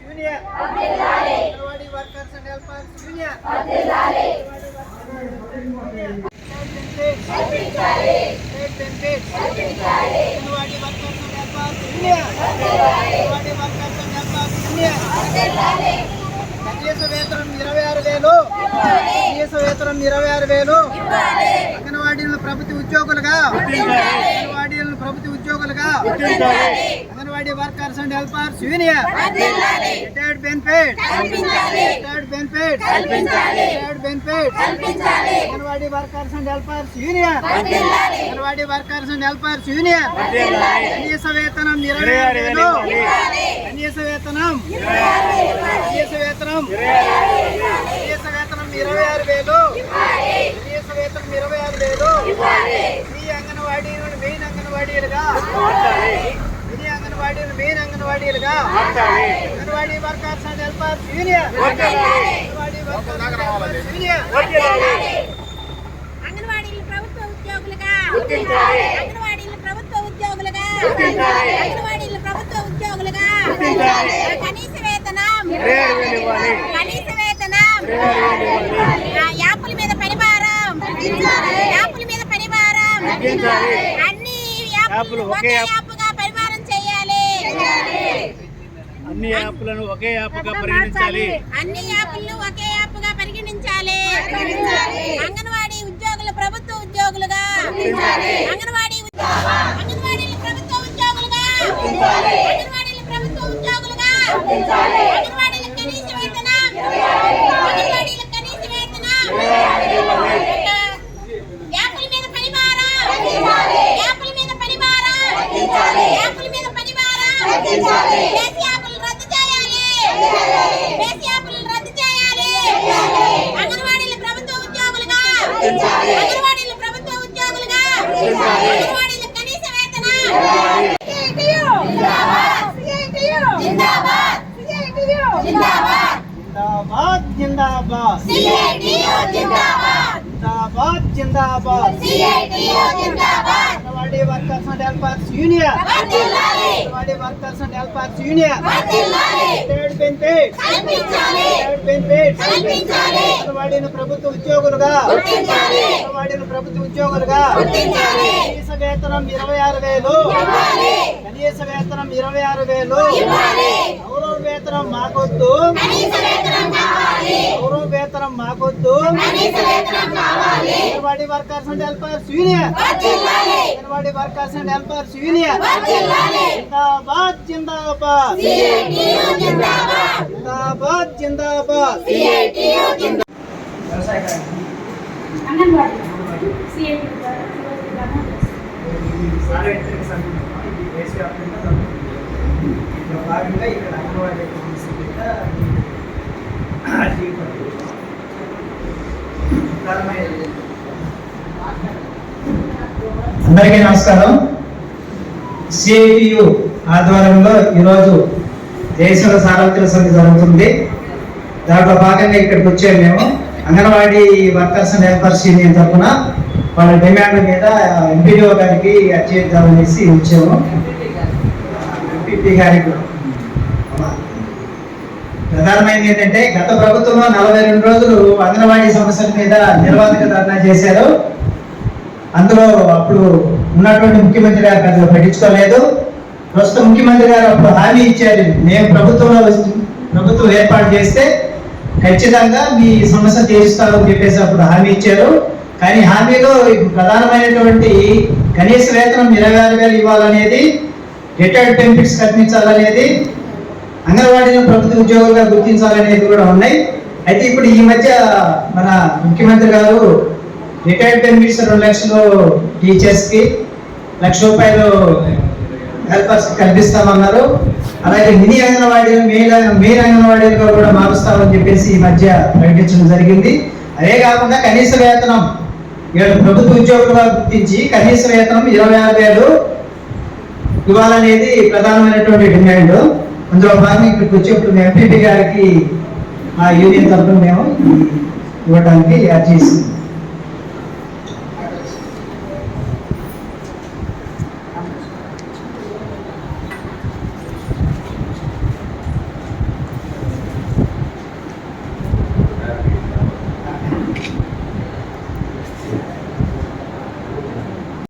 Union Anganwadi workers and helpers union కనీస వేతనం ఇరవై ఆరు వేలు కనీస వేతనం ఇరవై ఆరు వేలు అంగన్వాడీలను ప్రభుత్వ ఉద్యోగులుగా అంగన్వాడీలను ప్రభుత్వ ఉద్యోగులుగా Anganwadi workers and helpers union. Retired benefit retired benefit retired benefit Anganwadi workers and helpers union. Anganwadi workers and helpers union. కనీస వేతనం ఇరవై ఆరు వేలు. కనీస వేతనం కనీస వేతనం కనీస వేతనం ఇరవై ఆరు వేలు. కనీస వేతనం ఇరవై ఆరు వేలు ఈ అంగన్వాడీ మెయిన్ అంగన్వాడీలుగా ఇది అంగన్వాడీలు main అంగన్వాడీలుగా. Anganwadi. Workers and helpers union. అంగన్వాడీలు ప్రభుత్వ ఉద్యోగులుగా. అంగన్వాడీలు ప్రభుత్వ ఉద్యోగులుగా. అంగన్వాడీలు ప్రభుత్వ ఉద్యోగులుగా. కనీస వేతనం. కనీస వేతనం. ఆ, యాపుల మీద పనిభారం యాపుల మీద పనిభారం అన్ని యాపులు ఒకే అన్ని యాప్లను ఒకే యాప్గా పరిగణించాలి. అన్ని యాపులను ఒకే యాప్గా పరిగణించాలి. అంగన్వాడీ ఉద్యోగులు ప్రభుత్వ ఉద్యోగులుగా. అంగన్వాడీ అంగన్వాడీలు ప్రభుత్వ ఉద్యోగులుగా. అంగన్వాడీలు ప్రభుత్వ ఉద్యోగులుగా అంగన్వాడీలకు కనీస వేతనం అంగన్వాడీలకు కనీస వేతనం ఒక యాపుల మీద పనిభారం యాపుల మీద పనిభారం యాపుల మీద పనిభారం దేశీ యాపులు రద్దు చేయాలి దేశీ యాపులు రద్దు చేయాలి అంగన్వాడీలు ప్రభుత్వ ఉద్యోగులుగా అంగన్వాడీలు ప్రభుత్వ ఉద్యోగులుగా అంగన్వాడీలు కనీస వేతనం జిందాబాద్ జిందాబాద్ జిందాబాద్ జిందాబాద్ జిందాబాద్ సిఐటియు జిందాబాద్ జిందాబాద్ జిందాబాద్ సిఐటియు జిందాబాద్ యూనియన్. వర్ధిల్లాలి రిటైర్డ్ బెనిఫిట్ కల్పించాలి. రిటైర్డ్ బెనిఫిట్ కల్పించాలి. అంగన్వాడీని ప్రభుత్వ ఉద్యోగులుగా. అంగన్వాడీని ప్రభుత్వ ఉద్యోగులుగా. కనీస వేతనం ఇరవై ఆరు వేలు. కనీస వేతనం ఇరవై ఆరు వేలు. వేతనం మాకొద్దు. కనీస వేతనం కావాలి. గౌరవ వేతనం మాకొద్దు. కనీస వేతనం కావాలి. Anganwadi workers and helpers union. Anganwadi workers and helpers union. జిందాబాద్ జిందాబాద్. జిందాబాద్. జిందాబాద్. అంగన్వాడీ సిఐటి ద్వారా భాగంగా ఇక్కడ అంగన్వాడీ కౌన్సిల్ అందరికీ నమస్కారం. సిఐటియు ఆధ్వర్యంలో ఈరోజు దేశాల సార్వత్రిక సమితి జరుగుతుంది. దాంట్లో భాగంగా ఇక్కడికి వచ్చాము మేము. అంగన్వాడీ వర్కర్స్ హెల్పర్స్ యూనియన్ తరఫున వాళ్ళ డిమాండ్ మీద ఎంపీడీఓ గారికి అర్జీద్దామనేసి వచ్చాము. ఎంపీపీ గారికి ప్రధానమైనది ఏంటంటే గత ప్రభుత్వంలో నలభై రెండు రోజులు అంగన్వాడీ సమస్యల మీద నిర్వాహక ధర్నా చేశారు. అందులో అప్పుడు ఉన్నటువంటి ముఖ్యమంత్రి గారు పెద్దలు పట్టించుకోలేదు. ప్రస్తుతం ముఖ్యమంత్రి గారు అప్పుడు హామీ ఇచ్చారు మేము ప్రభుత్వంలో ప్రభుత్వం ఏర్పాటు చేస్తే ఖచ్చితంగా మీ సమస్య తీరుస్తారని చెప్పేసి అప్పుడు హామీ ఇచ్చారు. కానీ హామీలో ప్రధానమైనటువంటి కనీస వేతనం ఇరవై ఆరు వేలు ఇవ్వాలనేది రిటైర్డ్ బెనిఫిట్స్ కల్పించాలనేది అంగన్వాడీని ప్రభుత్వ ఉద్యోగులుగా గుర్తించాలనేది కూడా ఉన్నాయి. అయితే ఇప్పుడు ఈ మధ్య మన ముఖ్యమంత్రి గారు రిటైర్డ్ బెనిఫిట్స్ రెండు లక్షలు టీచర్స్కి లక్ష రూపాయలు హెల్పర్స్ కల్పిస్తామన్నారు. అలాగే మినీ అంగన్వాడీలు మెయిన్ మెయిన్ అంగన్వాడీలుగా కూడా మారుస్తామని చెప్పేసి ఈ మధ్య ప్రకటించడం జరిగింది. అదే కాకుండా కనీస వేతనం వీళ్ళు ప్రభుత్వ ఉద్యోగులుగా గుర్తించి కనీస వేతనం ఇరవై ఆరు వేలు ఇవ్వాలనేది ప్రధానమైనటువంటి డిమాండ్. అందులో భాగంగా ఇక్కడికి వచ్చేప్పుడు మేము ఎంపీపీ గారికి మా యూనియన్ తరఫున మేము ఇవ్వడానికి యాడ్ చేసింది